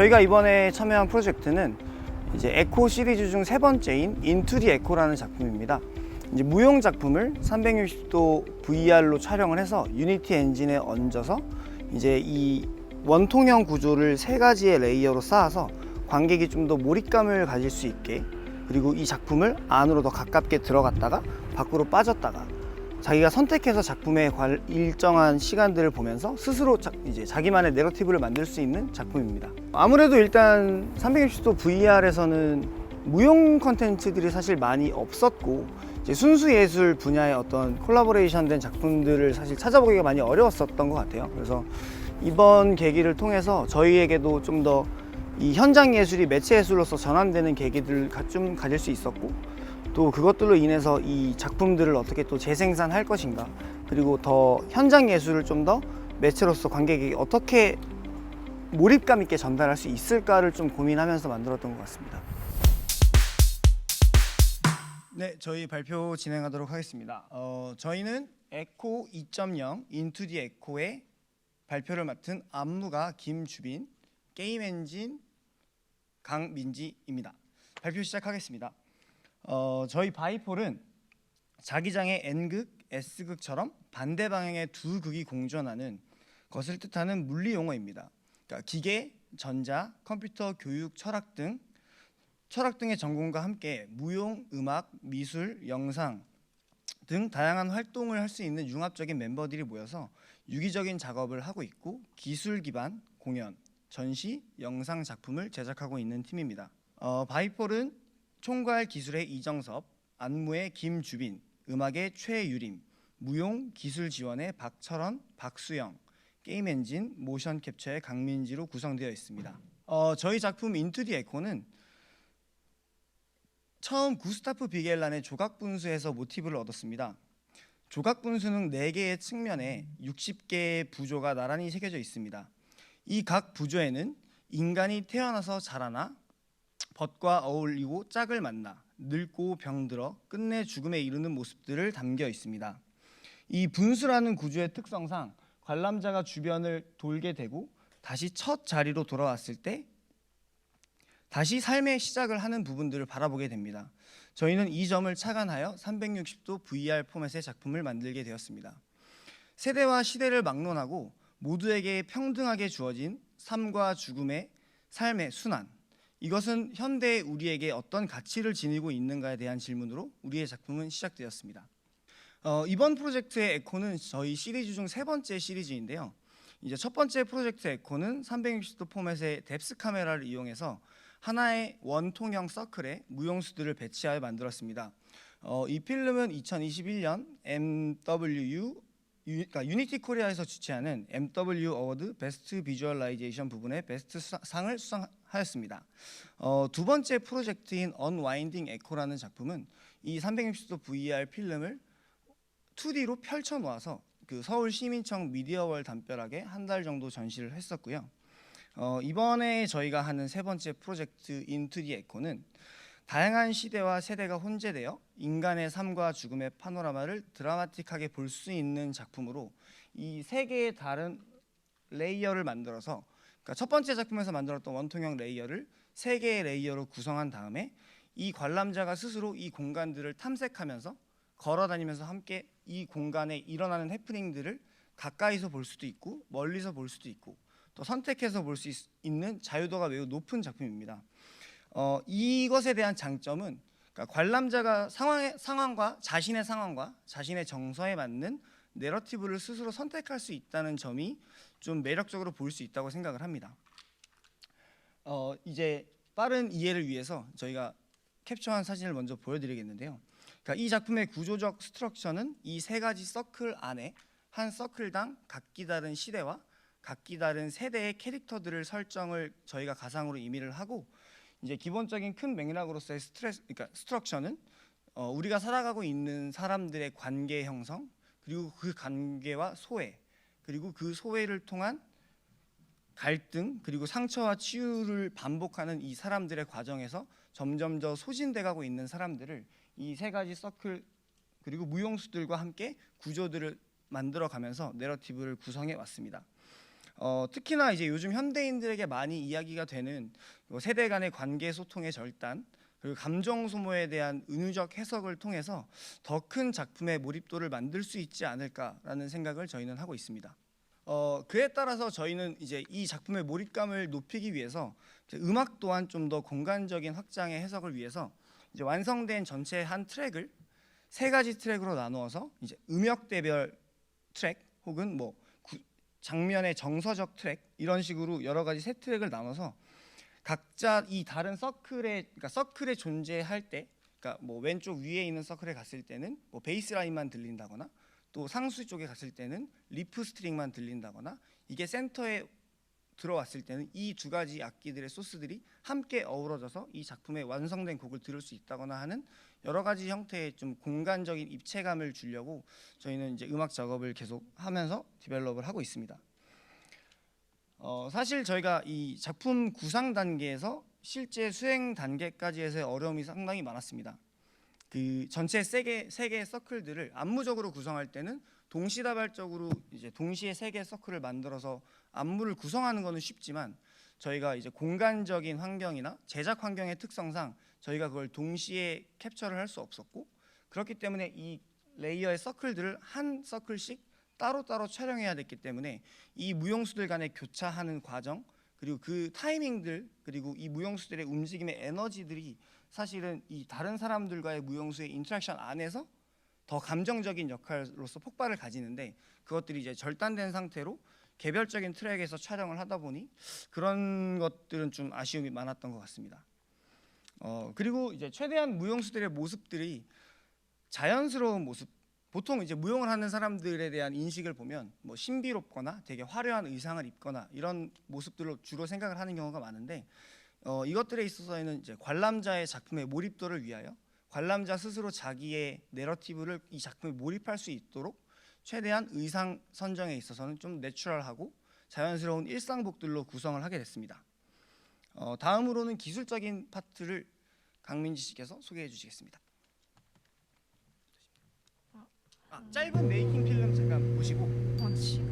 저희가 이번에 참여한 프로젝트는 이제 에코 시리즈 중 세 번째인 인투디 에코라는 작품입니다. 이제 무용 작품을 360도 VR로 촬영을 해서 유니티 엔진에 얹어서 이제 이 원통형 구조를 세 가지의 레이어로 쌓아서 관객이 좀 더 몰입감을 가질 수 있게 그리고 이 작품을 안으로 더 가깝게 들어갔다가 밖으로 빠졌다가 자기가 선택해서 작품의 관- 일정한 시간들을 보면서 스스로 자, 이제 자기만의 내러티브를 만들 수 있는 작품입니다. 아무래도 일단 360도 VR에서는 무용 컨텐츠들이 사실 많이 없었고 이제 순수 예술 분야의 어떤 콜라보레이션 된 작품들을 사실 찾아보기가 많이 어려웠었던 것 같아요. 그래서 이번 계기를 통해서 저희에게도 좀 더 이 현장 예술이 매체 예술로서 전환되는 계기들을 가- 좀 가질 수 있었고 또 그것들로 인해서 이 작품들을 어떻게 또 재생산할 것인가 그리고 더 현장 예술을 좀 더 매체로서 관객에게 어떻게 몰입감 있게 전달할 수 있을까를 좀 고민하면서 만들었던 것 같습니다. 네, 저희 발표 진행하도록 하겠습니다. 어, 저희는 에코 2.0 인투 디 에코의 발표를 맡은 안무가 김주빈, 게임 엔진 강민지입니다. 발표 시작하겠습니다. 어, 저희 바이폴은 자기장의 N극, S극처럼 반대 방향의 두 극이 공존하는 것을 뜻하는 물리 용어입니다. 그러니까 기계, 전자, 컴퓨터, 교육, 철학 등 철학 등의 전공과 함께 무용, 음악, 미술, 영상 등 다양한 활동을 할 수 있는 융합적인 멤버들이 모여서 유기적인 작업을 하고 있고 기술 기반 공연, 전시, 영상 작품을 제작하고 있는 팀입니다. 어, 바이폴은 총괄 기술의 이정섭, 안무의 김주빈, 음악의 최유림, 무용 기술 지원의 박철원, 박수영, 게임 엔진, 모션 캡처의 강민지로 구성되어 있습니다. 어, 저희 작품 인투 디 에코는 처음 구스타프 비겔란의 조각 분수에서 모티브를 얻었습니다. 조각 분수는 4개의 측면에 60개의 부조가 나란히 새겨져 있습니다. 이 각 부조에는 인간이 태어나서 자라나 벗과 어울리고 짝을 만나 늙고 병들어 끝내 죽음에 이르는 모습들을 담겨 있습니다. 이 분수라는 구조의 특성상 관람자가 주변을 돌게 되고 다시 첫 자리로 돌아왔을 때 다시 삶의 시작을 하는 부분들을 바라보게 됩니다. 저희는 이 점을 착안하여 360도 VR 포맷의 작품을 만들게 되었습니다. 세대와 시대를 막론하고 모두에게 평등하게 주어진 삶과 죽음의 삶의 순환. 이것은 현대의 우리에게 어떤 가치를 지니고 있는가에 대한 질문으로 우리의 작품은 시작되었습니다. 어, 이번 프로젝트의 에코는 저희 시리즈 중 세 번째 시리즈인데요. 이제 첫 번째 프로젝트 에코는 360도 포맷의 뎁스 카메라를 이용해서 하나의 원통형 서클에 무용수들을 배치하여 만들었습니다. 어, 이 필름은 2021년 MWU 유, 그러니까 유니티 코리아에서 주최하는 MW 어워드 베스트 비주얼라이제이션 부분의 베스트 상을 수상하였습니다. 어, 두 번째 프로젝트인 언와인딩 에코라는 작품은 이 360도 VR 필름을 2D로 펼쳐 놓아서 그 서울 시민청 미디어월 담벼락에 한 달 정도 전시를 했었고요. 어, 이번에 저희가 하는 세 번째 프로젝트 인투디 에코는 다양한 시대와 세대가 혼재되어 인간의 삶과 죽음의 파노라마를 드라마틱하게 볼 수 있는 작품으로 이 세 개의 다른 레이어를 만들어서 그러니까 첫 번째 작품에서 만들었던 원통형 레이어를 세 개의 레이어로 구성한 다음에 이 관람자가 스스로 이 공간들을 탐색하면서 걸어다니면서 함께 이 공간에 일어나는 해프닝들을 가까이서 볼 수도 있고 멀리서 볼 수도 있고 또 선택해서 볼 수 있는 자유도가 매우 높은 작품입니다. 어, 이것에 대한 장점은 그러니까 관람자가 상황의 상황과 자신의 상황과 자신의 정서에 맞는 내러티브를 스스로 선택할 수 있다는 점이 좀 매력적으로 볼수 있다고 생각을 합니다. 어, 이제 빠른 이해를 위해서 저희가 캡처한 사진을 먼저 보여드리겠는데요. 그러니까 이 작품의 구조적 스트럭처는 이 세 가지 서클 안에 한 서클당 각기 다른 시대와 각기 다른 세대의 캐릭터들을 설정을 저희가 가상으로 임의를 하고 이제 기본적인 큰 맥락으로서의 스트레스, 그러니까 스트럭처는 어, 우리가 살아가고 있는 사람들의 관계 형성 그리고 그 관계와 소외 그리고 그 소외를 통한 갈등 그리고 상처와 치유를 반복하는 이 사람들의 과정에서 점점 더 소진돼가고 있는 사람들을 이 세 가지 서클 그리고 무용수들과 함께 구조들을 만들어가면서 내러티브를 구성해 왔습니다. 어, 특히나 이제 요즘 현대인들에게 많이 이야기가 되는 요 세대 간의 관계 소통의 절단 그리고 감정 소모에 대한 은유적 해석을 통해서 더 큰 작품의 몰입도를 만들 수 있지 않을까라는 생각을 저희는 하고 있습니다. 어, 그에 따라서 저희는 이제 이 작품의 몰입감을 높이기 위해서 음악 또한 좀 더 공간적인 확장의 해석을 위해서 이제 완성된 전체 한 트랙을 세 가지 트랙으로 나누어서 이제 음역 대별 트랙 혹은 뭐 구- 장면의 정서적 트랙 이런 식으로 여러 가지 세 트랙을 나눠서 각자 이 다른 서클에 그러니까 서클에 존재할 때 그러니까 뭐 왼쪽 위에 있는 서클에 갔을 때는 뭐 베이스 라인만 들린다거나 또 상수 쪽에 갔을 때는 리프 스트링만 들린다거나 이게 센터에 들어왔을 때는 이 두 가지 악기들의 소스들이 함께 어우러져서 이 작품의 완성된 곡을 들을 수 있다거나 하는 여러 가지 형태의 좀 공간적인 입체감을 주려고 저희는 이제 음악 작업을 계속 하면서 디벨롭을 하고 있습니다. 어, 사실 저희가 이 작품 구상 단계에서 실제 수행 단계까지 해서의 어려움이 상당히 많았습니다. 그 전체 세개 세 개의 서클들을 안무적으로 구성할 때는 동시다발적으로 이제 동시에 세 개의 서클을 만들어서 안무를 구성하는 것은 쉽지만 저희가 이제 공간적인 환경이나 제작 환경의 특성상 저희가 그걸 동시에 캡처를 할 수 없었고 그렇기 때문에 이 레이어의 서클들을 한 서클씩 따로따로 촬영해야 됐기 때문에 이 무용수들 간의 교차하는 과정 그리고 그 타이밍들 그리고 이 무용수들의 움직임의 에너지들이 사실은 이 다른 사람들과의 무용수의 인터랙션 안에서 더 감정적인 역할로서 폭발을 가지는데 그것들이 이제 절단된 상태로 개별적인 트랙에서 촬영을 하다 보니 그런 것들은 좀 아쉬움이 많았던 것 같습니다. 어 그리고 이제 최대한 무용수들의 모습들이 자연스러운 모습 보통 이제 무용을 하는 사람들에 대한 인식을 보면 뭐 신비롭거나 되게 화려한 의상을 입거나 이런 모습들로 주로 생각을 하는 경우가 많은데 어, 이것들에 있어서는 이제 관람자의 작품의 몰입도를 위하여 관람자 스스로 자기의 내러티브를 이 작품에 몰입할 수 있도록 최대한 의상 선정에 있어서는 좀 내추럴하고 자연스러운 일상복들로 구성을 하게 됐습니다. 어, 다음으로는 기술적인 파트를 강민지 씨께서 소개해 주시겠습니다. 아, 짧은 메이킹 필름 잠깐 보시고 아, 지금.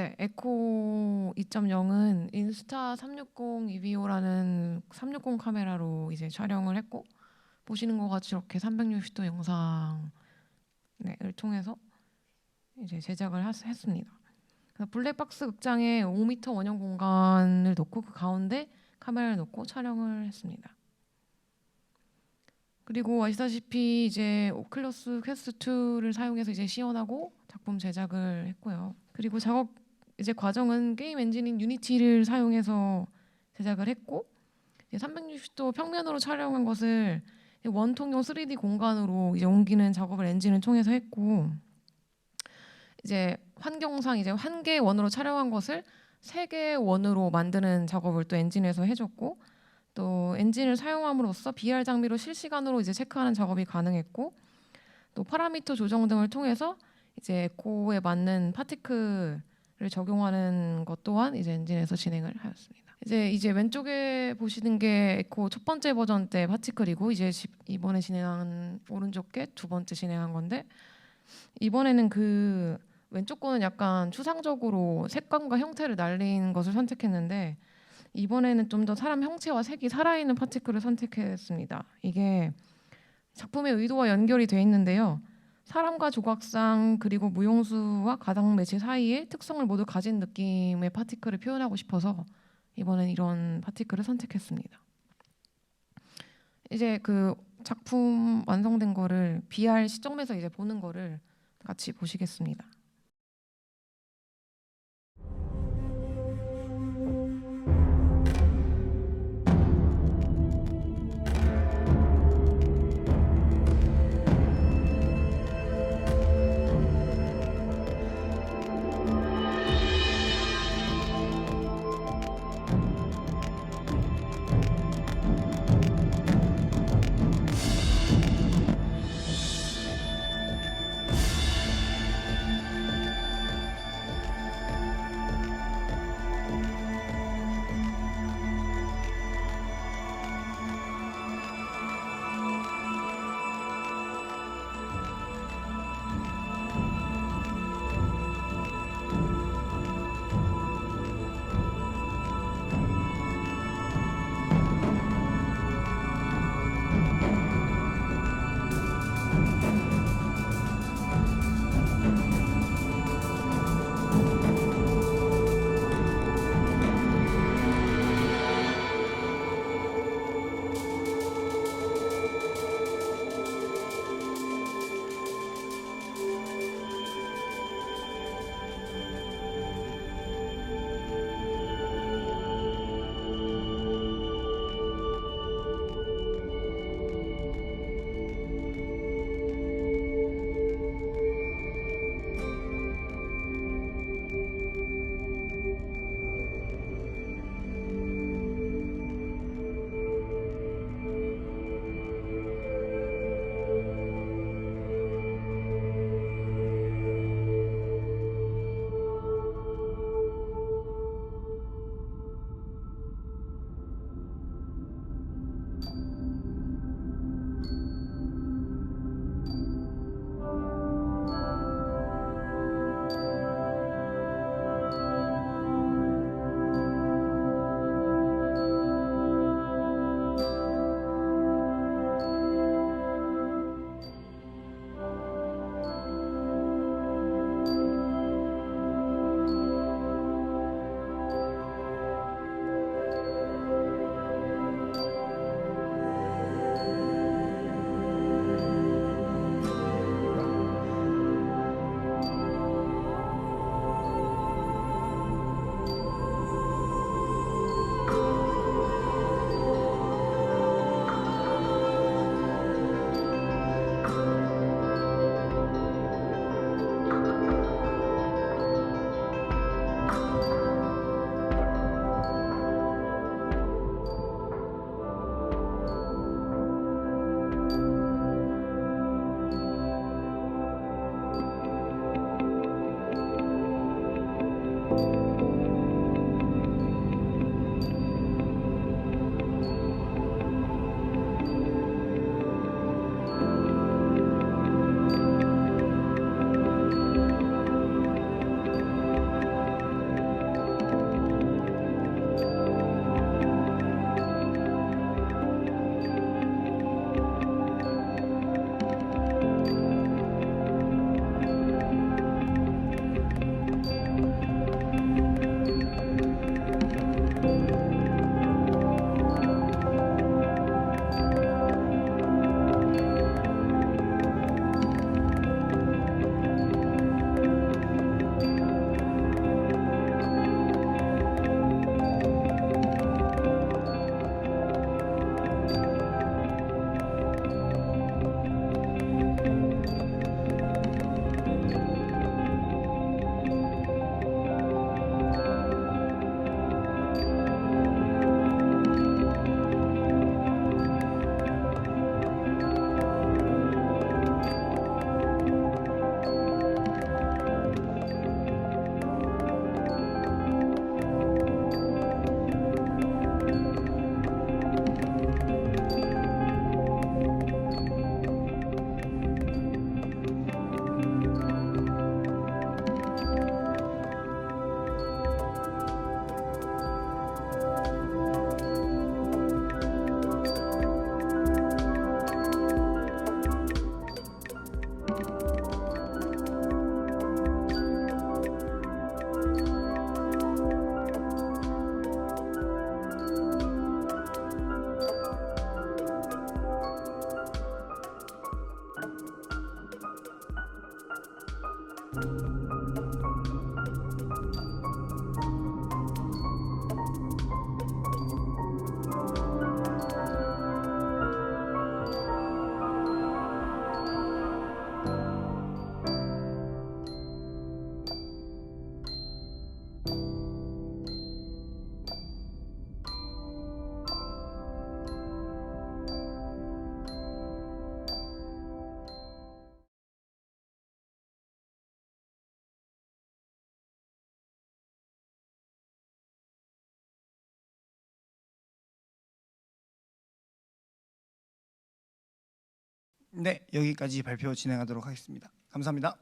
네, 에코 2.0은 인스타 360 EVO라는 360 카메라로 이제 촬영을 했고 보시는 것 같이 이렇게 360도 영상을 통해서 이제 제작을 했- 했습니다. 블랙박스 극장에 5m 원형 공간을 놓고 그 가운데 카메라를 놓고 촬영을 했습니다. 그리고 아시다시피 이제 오클러스 퀘스트 2를 사용해서 이제 시연하고 작품 제작을 했고요. 그리고 작업 이제 과정은 게임 엔진인 유니티를 사용해서 제작을 했고 이제 360도 평면으로 촬영한 것을 원통형 3D 공간으로 이제 옮기는 작업을 엔진을 통해서 했고 이제 환경상 이제 한 개의 원으로 촬영한 것을 세 개의 원으로 만드는 작업을 또 엔진에서 해줬고 또 엔진을 사용함으로써 VR 장비로 실시간으로 이제 체크하는 작업이 가능했고 또 파라미터 조정 등을 통해서 이제 에코에 맞는 파티클을 적용하는 것 또한 이제 엔진에서 진행을 하였습니다. 이제 이제 왼쪽에 보시는 게 에코 첫 번째 버전 때 파티클이고 이제 지- 이번에 진행한 오른쪽 게 두 번째 진행한 건데 이번에는 그 왼쪽 거는 약간 추상적으로 색감과 형태를 날린 것을 선택했는데 이번에는 좀 더 사람 형체와 색이 살아있는 파티클을 선택했습니다. 이게 작품의 의도와 연결이 돼 있는데요. 사람과 조각상 그리고 무용수와 가상 매체 사이의 특성을 모두 가진 느낌의 파티클을 표현하고 싶어서 이번엔 이런 파티클을 선택했습니다. 이제 그 작품 완성된 거를 VR 시점에서 이제 보는 거를 같이 보시겠습니다. you 네, 여기까지 발표 진행하도록 하겠습니다. 감사합니다.